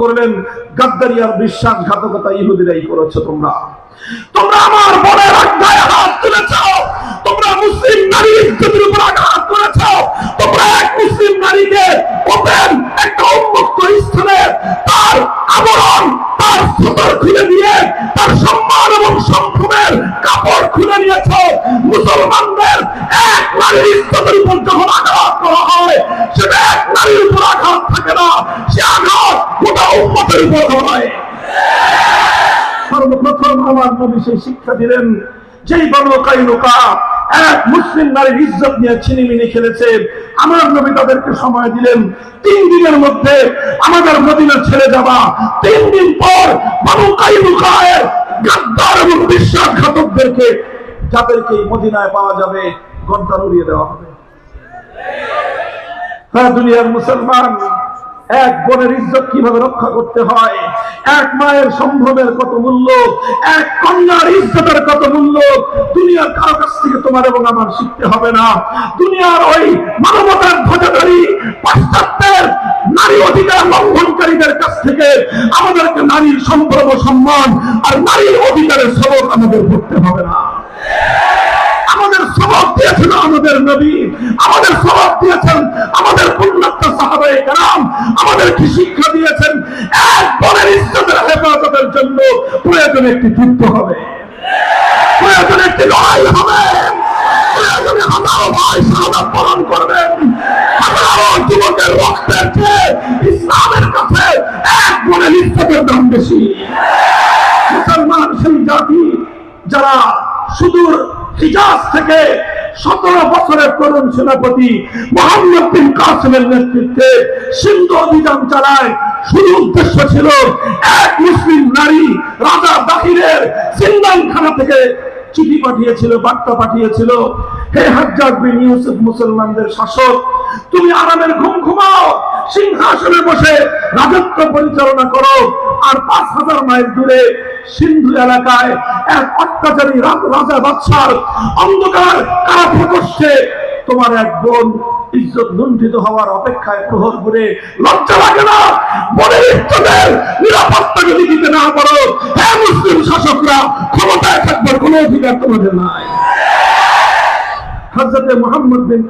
করলেন গাদ্দারি আর বিশ্বাসঘাতকতা ইহুদিরাই করেছ তোমরা। তোমরা আমার বোনের গায়ে হাত তুলেছ। তোমরা মুসলিম নারীর ইজ্জতের উপর আঘাত করেছ। তোমরা এক মুসলিম নারীকে ওপেন একটা উন্মুক্ত স্থানে তার আবরণ, তার সতর খুলে দিয়ে তার সম্মান এবং সম্ভ্রমের কাপড় খুলে নিয়েছ। মুসলমানদের এক নারীর ইজ্জতের উপর যখন আঘাত করা হয় সেটা এক নারীর উপর আঘাত থাকে না সে আঘাত হয় সর্বপ্রথম আমার নবী সেই শিক্ষা দিলেন, যেই এক মুসলিম নারীর ইজ্জত নিয়ে ছিনিমিনি খেলেছে, আমার নবী তাদেরকে সময় দিলেন, তিন দিনের মধ্যে আমাদের মদিনা ছেড়ে যাবা তিন দিন পর বানু কাইনুকায়ের গাদ্দার এবং বিশ্বাসঘাতকদেরকে যাদেরকে মদিনায় পাওয়া যাবে গদ্দার উড়িয়ে দেওয়া হবে। হ্যাঁ দুনিয়ার মুসলমান এক বোনের ইজ্জত কীভাবে রক্ষা করতে হয়? এক মায়ের সম্ভ্রমের কত মূল্য? এক কন্যার ইজ্জতের কত মূল্য? দুনিয়ার কারও কাছ থেকে তোমার এবং আমার শিখতে হবে না। দুনিয়ার ওই মানবতার ধ্বজাধারী, পাশ্চাত্যের নারী অধিকার লঙ্ঘনকারীদের কাছ থেকে আমাদেরকে নারীর সম্ভ্রম, সম্মান আর নারীর অধিকারের সবক আমাদের পড়তে হবে না। আমাদের সবক দিয়েছেন আমাদের নবী। আমাদের সবক দিয়েছেন কেরাম আমাদের শিক্ষা দিয়েছেন? এক ইজ্জতের হেফাজতের জন্য প্রয়োজনে একটি যুদ্ধ হবে। প্রয়োজনে একটি লড়াই হবে। দাম বেশি। মুসলমান সেই জাতি যারা সুদূর হিজাজ থেকে সতেরো বছরের তরুণ সেনাপতি মোহাম্মদ কাসিমের নেতৃত্বে সিন্ধু অভিযান চালায়। শুধু উদ্দেশ্য ছিল এক মুসলিম নারী রাজা দাহিরের সিন্দানখানা থেকে চিঠি পাঠিয়েছিল, বার্তা পাঠিয়েছিল। শাসক, তুমি আরামের ঘুম ঘুমাও, সিংহাসনে বসে রাজত্ব পরিচালনা করো, আর পাঁচ হাজার মাইল দূরে সিন্ধু এলাকায় এক অত্যাচারী রাজা বাদশার অন্ধকার কারা প্রকোষ্ঠে তোমার এক বোন ইজ্জত লুণ্ঠিত হওয়ার অপেক্ষায় প্রহর করে লজ্জা লাগে না। বনের ইজ্জতের নিরাপত্তা যদি দিতে না পারো হ্যাঁ মুসলিম শাসকরা, ক্ষমতায় থাকবার কোনো অধিকার তোমাদের নাই। হযরতে মোহাম্মদ বিন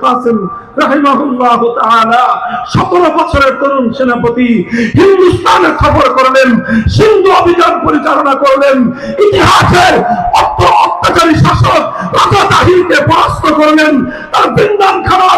রাহিমাহুল্লাহ তাআলা 17 বছরের তরুণ সেনাপতি হিন্দুস্তানে খবর করলেন, সিন্ধু অভিযান পরিচালনা করলেন, ইতিহাসের অত্য- অত্যাচারী শাসক রাজা তাহিরকে পরাস্ত করলেন, তার বৃন্দান খানার